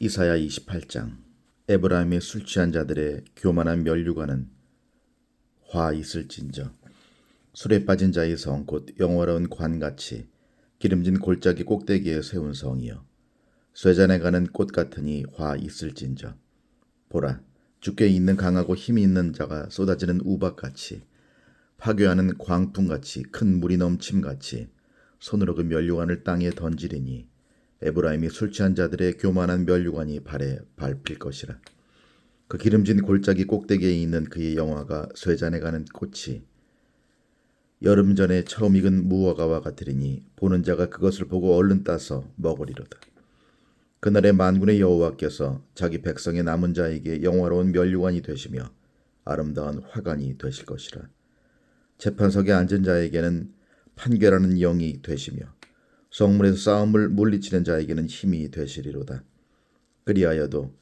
이사야 28장. 에브라임의 술 취한 자들의 교만한 면류관은 화 있을진저. 술에 빠진 자의 성 곧 영화로운 관같이 기름진 골짜기 꼭대기에 세운 성이여. 쇠잔에 가는 꽃 같으니 화 있을진저. 보라 주께 있는 강하고 힘이 있는 자가 쏟아지는 우박같이 파괴하는 광풍같이 큰 물이 넘침같이 손으로 그 면류관을 땅에 던지리니 에브라임이 술 취한 자들의 교만한 면류관이 발에 밟힐 것이라. 그 기름진 골짜기 꼭대기에 있는 그의 영화가 쇠잔에 가는 꽃이 여름 전에 처음 익은 무화과와 같으리니 보는 자가 그것을 보고 얼른 따서 먹으리로다. 그날에 만군의 여호와께서 자기 백성의 남은 자에게 영화로운 면류관이 되시며 아름다운 화관이 되실 것이라. 재판석에 앉은 자에게는 판결하는 영이 되시며 성문에서 싸움을 물리치는 자에게는 힘이 되시리로다. 그리하여도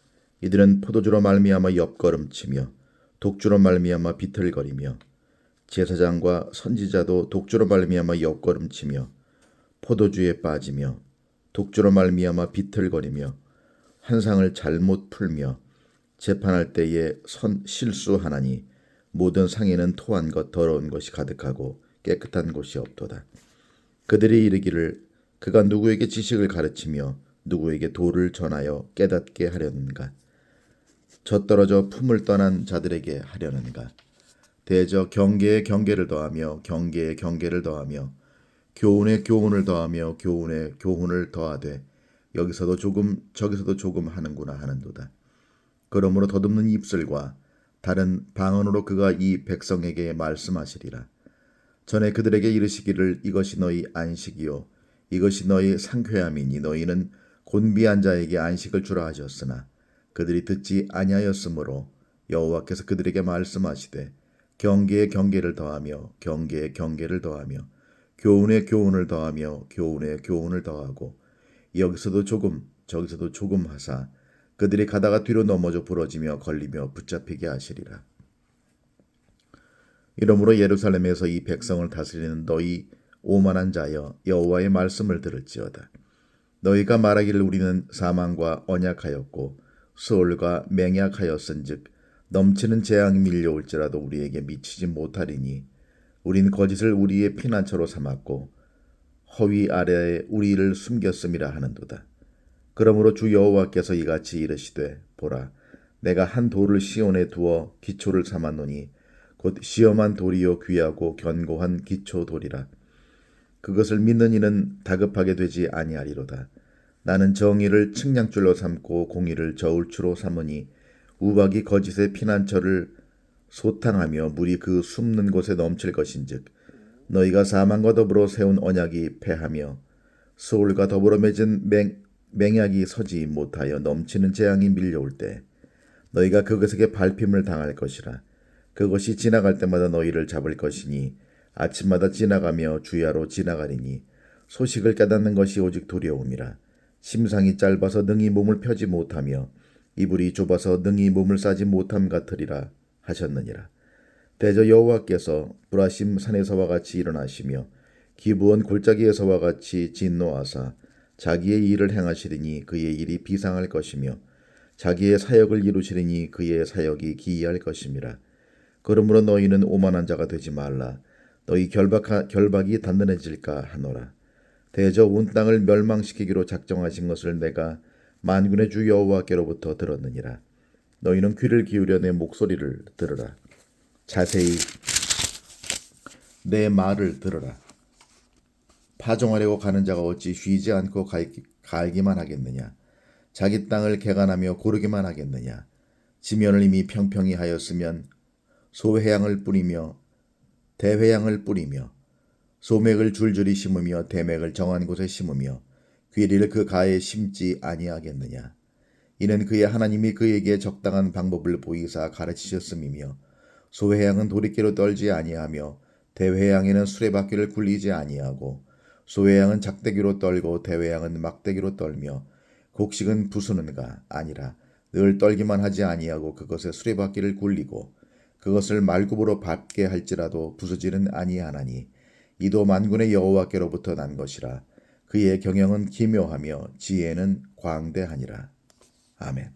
이들은 포도주로 말미암아 옆걸음치며 독주로 말미암아 비틀거리며 제사장과 선지자도 독주로 말미암아 옆걸음치며 포도주에 빠지며 독주로 말미암아 비틀거리며 환상을 잘못 풀며 재판할 때에 선 실수하나니 모든 상에는 토한 것 더러운 것이 가득하고 깨끗한 곳이 없도다. 그들이 이르기를 그가 누구에게 지식을 가르치며 누구에게 도를 전하여 깨닫게 하려는가? 젖떨어져 품을 떠난 자들에게 하려는가? 대저 경계에 경계를 더하며 경계에 경계를 더하며 교훈에 교훈을 더하며 교훈에 교훈을 더하되 여기서도 조금 저기서도 조금 하는구나 하는도다. 그러므로 더듬는 입술과 다른 방언으로 그가 이 백성에게 말씀하시리라. 전에 그들에게 이르시기를 이것이 너희 안식이요 이것이 너희 상쾌함이니 너희는 곤비한 자에게 안식을 주라 하셨으나 그들이 듣지 아니하였으므로 여호와께서 그들에게 말씀하시되 경계에 경계를 더하며 경계에 경계를 더하며 교훈에 교훈을 더하며 교훈에 교훈을 더하고 여기서도 조금 저기서도 조금 하사 그들이 가다가 뒤로 넘어져 부러지며 걸리며 붙잡히게 하시리라. 이러므로 예루살렘에서 이 백성을 다스리는 너희 오만한 자여 여호와의 말씀을 들을지어다. 너희가 말하기를 우리는 사망과 언약하였고 수월과 맹약하였은즉 넘치는 재앙이 밀려올지라도 우리에게 미치지 못하리니 우린 거짓을 우리의 피난처로 삼았고 허위 아래에 우리를 숨겼음이라 하는도다. 그러므로 주 여호와께서 이같이 이르시되 보라 내가 한 돌을 시온에 두어 기초를 삼았노니 곧 시험한 돌이요 귀하고 견고한 기초 돌이라 그것을 믿는 이는 다급하게 되지 아니하리로다. 나는 정의를 측량줄로 삼고 공의를 저울추로 삼으니 우박이 거짓의 피난처를 소탕하며 물이 그 숨는 곳에 넘칠 것인즉 너희가 사망과 더불어 세운 언약이 패하며 소울과 더불어 맺은 맹, 맹약이 서지 못하여 넘치는 재앙이 밀려올 때 너희가 그것에게 밟힘을 당할 것이라. 그것이 지나갈 때마다 너희를 잡을 것이니 아침마다 지나가며 주야로 지나가리니 소식을 깨닫는 것이 오직 두려움이라. 심상이 짧아서 능히 몸을 펴지 못하며 이불이 좁아서 능히 몸을 싸지 못함 같으리라 하셨느니라. 대저 여호와께서 브라심 산에서와 같이 일어나시며 기부원 골짜기에서와 같이 진노하사 자기의 일을 행하시리니 그의 일이 비상할 것이며 자기의 사역을 이루시리니 그의 사역이 기이할 것임이라 그러므로 너희는 오만한 자가 되지 말라 너희 결박 결박이 단단해질까 하노라. 대저 온 땅을 멸망시키기로 작정하신 것을 내가 만군의 주 여호와께로부터 들었느니라. 너희는 귀를 기울여 내 목소리를 들으라. 자세히 내 말을 들으라. 파종하려고 가는 자가 어찌 쉬지 않고 갈기만 하겠느냐? 자기 땅을 개간하며 고르기만 하겠느냐? 지면을 이미 평평히 하였으면 소회양을 뿌리며 대회양을 뿌리며 소맥을 줄줄이 심으며 대맥을 정한 곳에 심으며 귀리를 그 가에 심지 아니하겠느냐? 이는 그의 하나님이 그에게 적당한 방법을 보이사 가르치셨음이며 소회양은 도리깨로 떨지 아니하며 대회양에는 수레바퀴를 굴리지 아니하고 소회양은 작대기로 떨고 대회양은 막대기로 떨며 곡식은 부수는가 아니라 늘 떨기만 하지 아니하고 그것에 수레바퀴를 굴리고 그것을 말굽으로 밟게 할지라도 부수지는 아니하나니 이도 만군의 여호와께로부터 난 것이라 그의 경영은 기묘하며 지혜는 광대하니라 아멘.